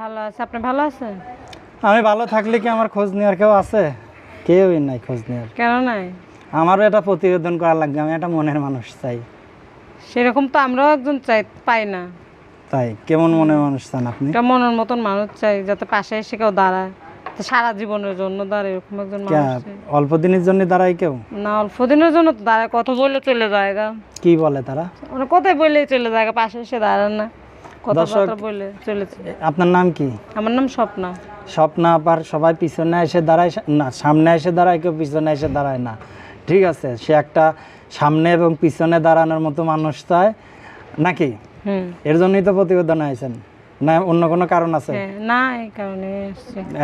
ভালো আছে? আপনি ভালো আছেন? আমি ভালো থাকলে কি আমার খোঁজ নেওয়ার কেউ আছে? কেউই নাই খোঁজ নেওয়ার। কেন নাই? আমারও এটা প্রতিবেদন করা লাগবে আমি একটা মনের মানুষ চাই। সেরকম তো আমরাও একজন চাই পাই না। তাই কেমন মনের মানুষ চান আপনি? একটা মনের মতন মানুষ চাই যাতে পাশে এসে কেউ দাঁড়ায়। তো সারা জীবনের জন্য দাঁড়ায় এরকম একজন কে মানুষ চাই। অল্প দিনের জন্য দাঁড়ায় কেউ? না অল্প দিনের জন্য তো দাঁড়ায় কথা বললে চলে যায় গা। কি বলে তারা? মানে কোথায় বললে চলে যায় গা, পাশে এসে দাঁড়ান না। কথাবার্তা বলে চলেছে। আপনার নাম কি? আমার নাম স্বপ্না। স্বপ্ন আবার সবাই পিছনে এসে দাঁড়ায় না সামনে এসে দাঁড়ায় কেউ পিছনে এসে দাঁড়ায় না। ঠিক আছে সে একটা সামনে এবং পিছনে দাঁড়ানোর মতো মানুষ চায় নাকি? এর জন্যই তো প্রতিবেদন আইছেন না অন্য কোনো কারণ আছে? হ্যাঁ না এই কারণে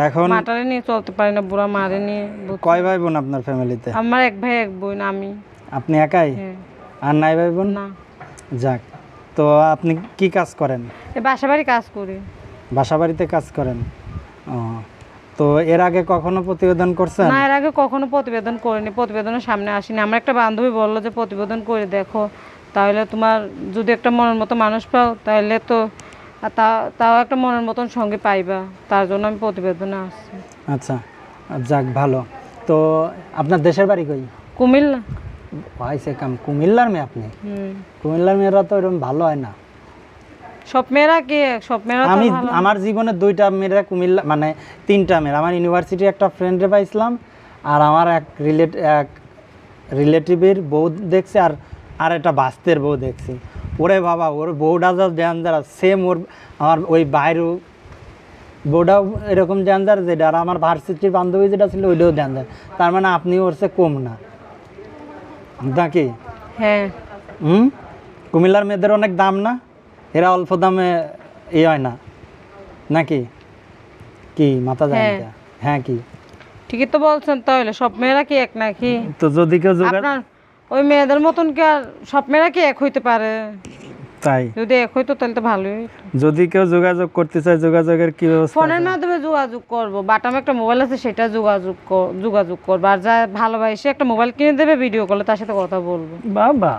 এখন মাটারে নিয়ে চলতে পারি না বুড়া মারে নিয়ে কয় ভাই বোন আপনার ফ্যামিলিতে? আমার এক ভাই এক বোন আমি। আপনি একাই? হ্যাঁ। আর নাই ভাই বোন না। যাক। তো আপনি কি কাজ করেন? এই বাসা কাজ করি। বাসাবাড়িতে কাজ করেন? ও তো এর আগে কখনো প্রতিবেদন করছেন? না এর আগে কখনো প্রতিবেদন করিনি প্রতিবেদনের সামনে আসিনি। আমার একটা বান্ধবী বলল যে প্রতিবেদন করে দেখো তাহলে তোমার যদি একটা মনের মতো মানুষ পাও তাহলে তো তা- তাও একটা মনের মতন সঙ্গে পাইবা। তার জন্য আমি প্রতিবেদনে আসছি। আচ্ছা যাক ভালো। তো আপনার দেশের বাড়ি কই? কুমিল্লা। হয়েছে কাম। কুমিল্লার মেয়ে আপনি? কুমিল্লার মেয়েরা তো এরকম ভালো হয় না। সব মেয়েরা কি? সব মেয়েরা আমি আমার জীবনে দুইটা মেয়েরা কুমিল্লা মানে তিনটা মেয়ের। আমার ইউনিভার্সিটির একটা ফ্রেন্ডে পাইছিলাম আর আমার এক রিলেট এক রিলেটিভের বউ দেখছি আর আর একটা বাস্তের বউ দেখছি। ওরে বাবা ওর বউটা যা ড্যান্সার সেম ওর আমার ওই বাইরেও বউটাও এরকম ড্যান্সার যেটা আর আমার ভার্সিটির বান্ধবী যেটা ছিল ওইটাও ড্যান্সার তার মানে আপনি ওর চেয়ে কম না। নাকি? হ্যাঁ। হুম? কুমিল্লার মেয়েদের অনেক দাম না? এরা অল্প দামে এ হয় না। নাকি? কি মাথা যায় হ্যাঁ। না? হ্যাঁ কি? ঠিকই তো বলছেন তাহলে সব মেয়েরা কি এক নাকি? তো যদি কেউ আপনার ওই মেয়েদের মতন কি আর সব মেয়েরা কি এক হইতে পারে? তাই। যদি এক হইতো তাহলে তো ভালোই যদি কেউ যোগাযোগ করতে চায় যোগাযোগের কি ব্যবস্থা ফোনের মাধ্যমে যোগাযোগ করব। বাটাম একটা মোবাইল আছে সেটা যোগাযোগ যোগাযোগ করব। আর যা ভালোবাসে একটা মোবাইল কিনে দেবে ভিডিও কলে তার সাথে কথা বলব। বাবা।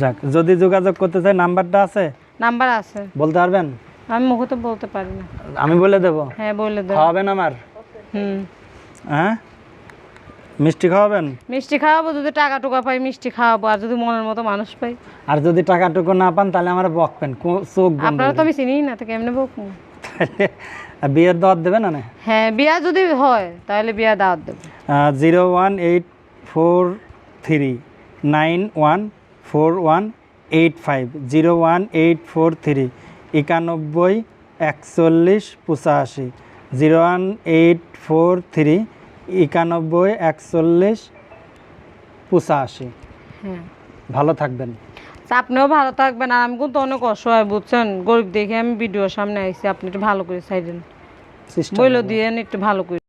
যাক যদি যোগাযোগ করতে চায় নাম্বারটা আছে? নাম্বার আছে। বলতে পারবেন? আমি মুখে তো বলতে পারি না। আমি বলে দেবো। হ্যাঁ বলে দেব। খাওয়াবেন আমার? হুম। হ্যাঁ? মিষ্টি খাওয়াবেন? মিষ্টি খাওয়াবো যদি টাকা টুকা পাই মিষ্টি খাওয়াবো আর যদি মনের মতো মানুষ পাই। আর যদি টাকা টাকাটুকু না পান তাহলে আমার বকবেন চোখ আপনারা তো আমি চিনি না তো কেমনে বকবো? বিয়ের দাওয়াত দেবে না না হ্যাঁ বিয়া যদি হয় তাহলে বিয়া দাওয়াত দেবো। Zero one eight four three nine one four one eight five zero one eight four three একানব্বই একচল্লিশ পঁচাশি zero one eight four three একানব্বই একচল্লিশ পঁচাশি। হ্যাঁ। ভালো থাকবেন। আপনিও ভালো থাকবেন আর আমি কিন্তু অনেক অসহায় বুঝছেন? গরিব দেখে আমি ভিডিওর সামনে আইছি আপনি একটু ভালো করে সাইডেন বইলো দিয়ে একটু ভালো করে